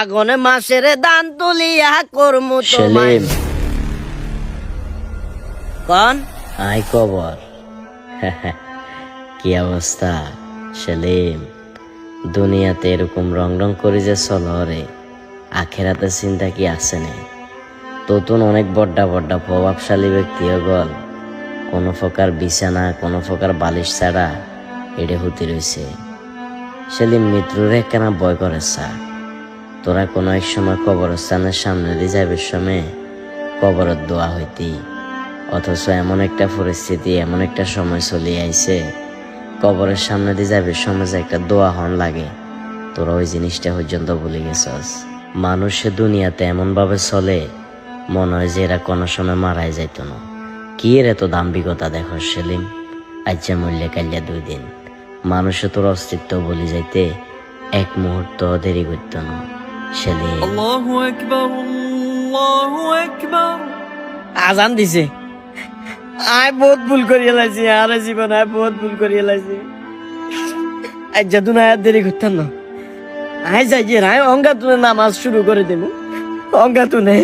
আগুনে মাসের দান তুলিয়া করমু তোমায়। সেলিম। কন? আই কবর। কি অবস্থা? সেলিম দুনিয়াতে এরকম রং রং করে যে চলো রে। আখেরাতে চিন্তা কি আছে নে? তোতুন অনেক বড্ডা বড্ডা প্রভাবশালী ব্যক্তি গল। কোনো প্রকার বিছানা কোনো প্রকার বালিশ ছাড়া এড়ে হতে রয়েছে সেলিম মৃত্যুরে কেন বয় করে সা তোরা কোনো এক সময় কবরস্থানের সামনে দিয়ে যাবে সময় কবরের দোয়া হইতি। অথচ এমন একটা পরিস্থিতি, এমন একটা সময় চলে আইছে। কবরের সামনে দিয়ে যাবে সময় যে একটা দোয়া হন লাগে। তোরা ওই জিনিসটা পর্যন্ত ভুলে গেছস। মানুষে দুনিয়াতে এমন ভাবে চলে, মনে হয় যে এরা কোনো সময় মারাই যাইত না। কি এর এত দাম্ভিকতা দেখো সেলিম? আজ্জা মূল্যে কাল্যা দুই দিন। মানুষে তোর অস্তিত্ব বলি যাইতে এক মুহূর্ত দেরি করতো না। সেলিম আল্লাহু আকবার আল্লাহু আকবার। আজান দিছে। আই বহুত ভুল করিয়ে লাইছি আর জীবন আয় বহুত ভুল করিয়ে লাইছি আজ যাদুন আয়ার দেরি করতাম না। আয় যাই যে অঙ্গা তুলে নামাজ শুরু করে দেবো অঙ্গা তুনে